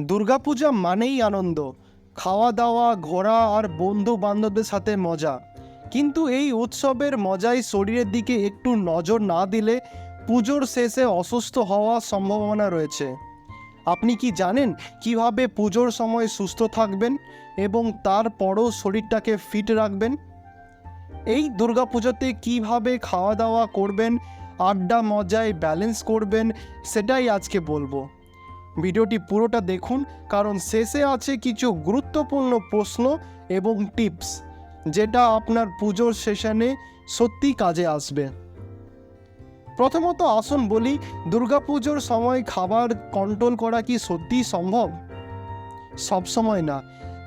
দুর্গাপূজা মানেই আনন্দ। খাওয়া দাওয়া ঘোরা আর বন্ধু বান্ধবদের সাথে মজা। কিন্তু এই উৎসবের মজায় শরীরের দিকে একটু নজর না দিলে পুজোর শেষে অসুস্থ হওয়ার সম্ভাবনা রয়েছে। আপনি কি জানেন কীভাবে পুজোর সময় সুস্থ থাকবেন এবং তারপরও শরীরটাকে ফিট রাখবেন? এই দুর্গাপুজোতে কীভাবে খাওয়া দাওয়া করবেন আড্ডা মজায় ব্যালেন্স করবেন, সেটাই আজকে বলব। ভিডিওটি পুরোটা দেখুন, কারণ শেষে আছে কিছু গুরুত্বপূর্ণ প্রশ্ন এবং টিপস, যেটা আপনার পুজোর সেশনে সত্যি কাজে আসবে। প্রথমত আসুন বলি, দুর্গাপুজোর সময় খাবার কন্ট্রোল করা কি সত্যিই সম্ভব? সব সময় না,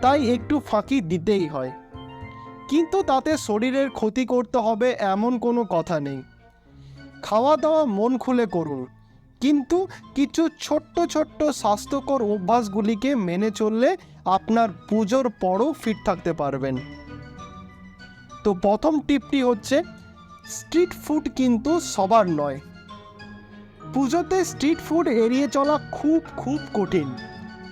তাই একটু ফাঁকি দিতেই হয়। কিন্তু তাতে শরীরের ক্ষতি করতে হবে এমন কোনো কথা নেই। খাওয়া দাওয়া মন খুলে করুন কিন্তু কিছু ছোট্ট ছোট্ট স্বাস্থ্যকর অভ্যাসগুলিকে মেনে চললে আপনার পুজোর পরও ফিট থাকতে পারবেন। তো প্রথম টিপটি হচ্ছে স্ট্রিট ফুড কিন্তু সবার নয়। পুজোতে স্ট্রিট ফুড এড়িয়ে চলা খুব খুব কঠিন।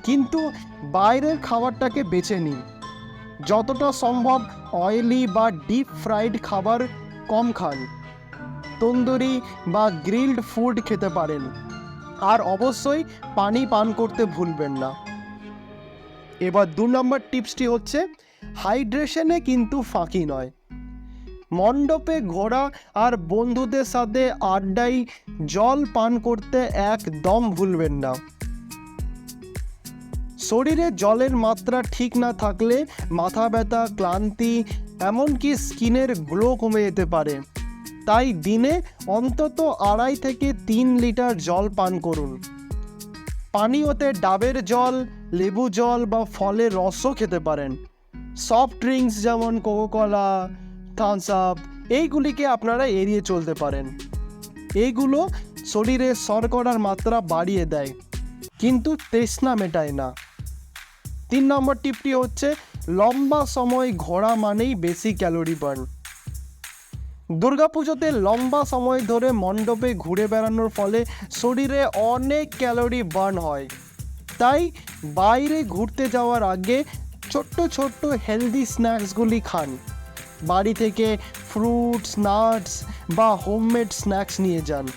কিন্তু বাইরের খাবারটাকে বেছে নিন। যতটা সম্ভব অয়েলি বা ডিপ ফ্রাইড খাবার কম খান। তন্দুরি বা গ্রিলড ফুড খেতে পারেন। আর অবশ্যই পানি পান করতে ভুলবেন না। এবার দু নম্বর টিপসটি হচ্ছে, হাইড্রেশনে কিন্তু ফাঁকি নয়। মণ্ডপে ঘোরা আর বন্ধুদের সাথে আড্ডায় জল পান করতে একদম ভুলবেন না। শরীরে জলের মাত্রা ঠিক না থাকলে মাথা ব্যথা, ক্লান্তি, এমনকি স্কিনের গ্লো কমে যেতে পারে। তাই দিনে অন্তত আড়াই থেকে তিন লিটার জল পান করুন। পানীয়তে ডাবের জল, লেবু জল বা ফলের রসও খেতে পারেন। সফট ড্রিঙ্কস যেমন কোকোকলা, থামস আপ, এইগুলিকে আপনারা এড়িয়ে চলতে পারেন। এইগুলো শরীরে শর্করার মাত্রা বাড়িয়ে দেয়, কিন্তু তৃষ্ণা মেটায় না। তিন নম্বর টিপটি হচ্ছে, লম্বা সময় ঘোরা মানেই বেশি ক্যালোরি বার্ন। দুর্গাপুজোতে লম্বা সময় ধরে মণ্ডপে ঘুরে বেড়ানোর ফলে শরীরে অনেক ক্যালোরি বার্ন হয়। তাই বাইরে ঘুরতে যাওয়ার আগে ছোট্ট ছোট্ট হেলদি স্ন্যাক্সগুলি খান। বাড়ি থেকে ফ্রুটস, নাটস বা হোমমেড স্ন্যাক্স নিয়ে যান।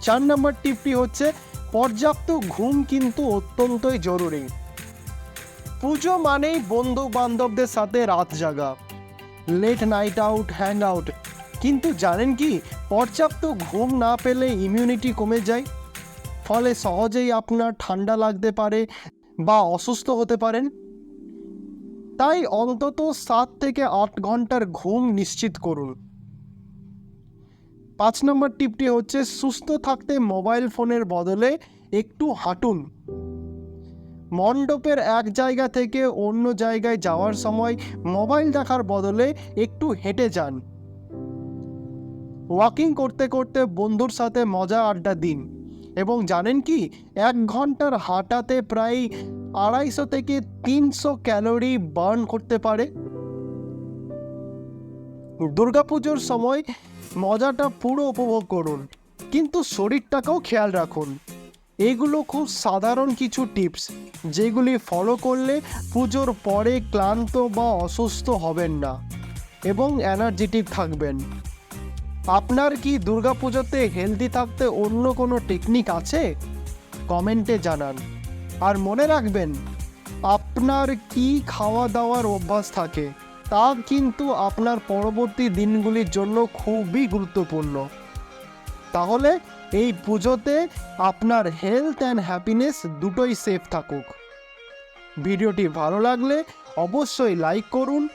চার নম্বর টিপটি হচ্ছে, পর্যাপ্ত ঘুম কিন্তু অত্যন্তই জরুরি। পুজো মানেই বন্ধু বান্ধবদের সাথে রাত জাগা। Late night out hang out কিন্তু জানেন কি, পর্যাপ্ত ঘুম না পেলে ইমিউনিটি কমে যায়। ফলে সহজেই আপনার ঠান্ডা লাগতে পারে বা অসুস্থ হতে পারেন। তাই অন্তত সাত থেকে আট ঘণ্টার ঘুম নিশ্চিত করুন। পাঁচ নম্বর টিপটি হচ্ছে, সুস্থ থাকতে মোবাইল ফোনের বদলে একটু হাঁটুন। মণ্ডপের এক জায়গা থেকে অন্য জায়গায় যাওয়ার সময় মোবাইল দেখার বদলে একটু হেঁটে যান। ওয়াকিং করতে করতে বন্ধুর সাথে মজা আড্ডা দিন এবং জানেন কি, এক ঘণ্টার হাঁটাতে প্রায় আড়াইশো থেকে তিনশো ক্যালোরি বার্ন করতে পারে। দুর্গাপুজোর সময় মজাটা পুরো উপভোগ করুন, কিন্তু শরীরটাকেও খেয়াল রাখুন। এগুলো খুব সাধারণ কিছু টিপস, যেগুলি ফলো করলে পুজোর পরে ক্লান্ত বা অসুস্থ হবেন না এবং এনার্জেটিক থাকবেন। আপনার কি দুর্গাপুজোতে হেলদি থাকতে অন্য কোনো টেকনিক আছে? কমেন্টে জানান। আর মনে রাখবেন, আপনার কি খাওয়া দাওয়ার অভ্যাস থাকে, তা কিন্তু আপনার পরবর্তী দিনগুলির জন্য খুবই গুরুত্বপূর্ণ। তাহলে এই পুজোতে আপনার হেলথ অ্যান্ড হ্যাপিনেস দুটোই সেফ থাকুক। ভিডিওটি ভালো লাগলে অবশ্যই লাইক করুন,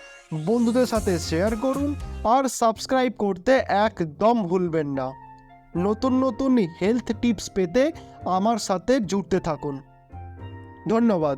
বন্ধুদের সাথে শেয়ার করুন আর সাবস্ক্রাইব করতে একদম ভুলবেন না। নতুন নতুন হেলথ টিপস পেতে আমার সাথে জুড়তে থাকুন। ধন্যবাদ।